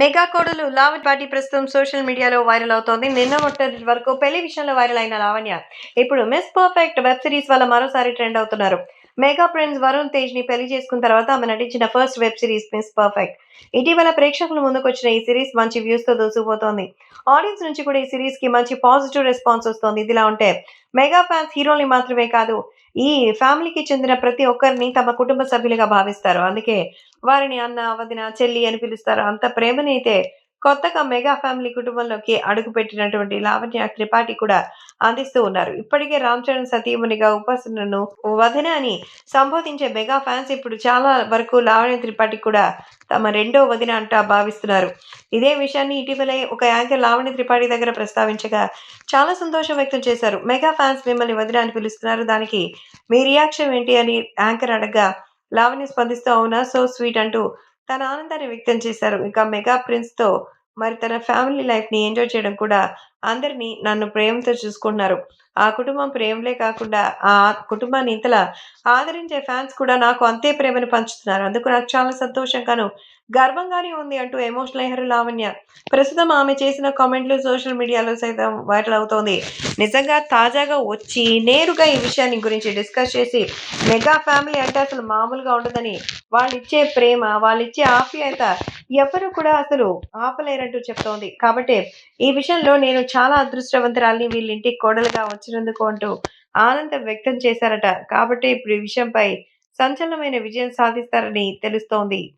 Mega కోడలు Lavanya party ప్రస్తుతం social మీడియాలో వైరల్ అవుతోంది. నిన్న మొట్టటి వరకు పెళ్ళి విషయంలో వైరల్ అయిన లావణ్య ఇప్పుడు మిస్ పర్ఫెక్ట్ వెబ్ సిరీస్ వల్ల మరోసారి ట్రెండ్ అవుతున్నారు. మెగా ఫ్రెండ్స్ వరుణ్ తేజ్ని పెళ్ళి చేసుకున్న తర్వాత ఆమె నటించిన first web series Miss Perfect. ఇటీవల ప్రేక్షకుల ముందుకు వచ్చిన ఈ సిరీస్ మంచి వ్యూస్తో దూసుకుపోతోంది. ఆడియన్స్ నుంచి కూడా ఈ సిరీస్కి మంచి పాజిటివ్ రెస్పాన్స్ వస్తోంది. ఇదిలా ఉంటే మెగా ఫ్యాన్స్ హీరోని మాత్రమే కాదు ఈ ఫ్యామిలీకి చెందిన ప్రతి ఒక్కరిని తమ కుటుంబ సభ్యులుగా భావిస్తారు. అందుకే వారిని అన్న వదిన చెల్లి అని పిలుస్తారు. అంత ప్రేమని అయితే కొత్తగా మెగా ఫ్యామిలీ కుటుంబంలోకి అడుగుపెట్టినటువంటి లావణ్య త్రిపాఠి కూడా అందిస్తూ ఉన్నారు. ఇప్పటికే రామ్ చరణ్ సతీమునిగా ఉపాసనను వదిన అని సంబోధించే మెగా ఫ్యాన్స్ ఇప్పుడు చాలా వరకు లావణ్య త్రిపాఠి కూడా తమ రెండో వదిన అంటా భావిస్తున్నారు. ఇదే విషయాన్ని ఇటీవలే ఒక యాంకర్ లావణ్య త్రిపాఠి దగ్గర ప్రస్తావించగా చాలా సంతోషం వ్యక్తం చేశారు. మెగా ఫ్యాన్స్ మిమ్మల్ని వదిన అని పిలుస్తున్నారు. దానికి మీ రియాక్షన్ ఏంటి అని యాంకర్ అడగ లావణ్య స్పందిస్తూ అవునా? సో స్వీట్ అంటూ తన ఆనందాన్ని వ్యక్తం చేశారు. ఇక మెగా ప్రిన్స్తో మరి తన ఫ్యామిలీ లైఫ్ని ఎంజాయ్ చేయడం కూడా అందరినీ నన్ను ప్రేమతో చూసుకుంటున్నారు. ఆ కుటుంబం ప్రేమలే కాకుండా ఆ కుటుంబాన్ని ఇంతలా ఆదరించే ఫ్యాన్స్ కూడా నాకు అంతే ప్రేమను పంచుతున్నారు. అందుకు నాకు చాలా సంతోషంగాను గర్వంగానే ఉంది అంటూ ఎమోషనల్ అయ్యారు లావణ్య. ప్రస్తుతం ఆమె చేసిన కామెంట్లు సోషల్ మీడియాలో సైతం వైరల్ అవుతోంది. నిజంగా తాజాగా వచ్చి నేరుగా ఈ విషయాన్ని గురించి డిస్కస్ చేసి మెగా ఫ్యామిలీ అంటే అసలు మామూలుగా ఉండదని వాళ్ళు ఇచ్చే ప్రేమ వాళ్ళు ఇచ్చే ఆప్యాయత ఎవరు కూడా అసలు ఆపలేరంటూ చెప్తోంది. కాబట్టి ఈ విషయంలో నేను చాలా అదృష్టవంతురాల్ని వీళ్ళ ఇంటికి కోడలుగా వచ్చినందుకు అంటూ ఆనందం వ్యక్తం చేశారట. కాబట్టి ఇప్పుడు ఈ విషయంపై సంచలనమైన విజయం సాధిస్తారని తెలుస్తోంది.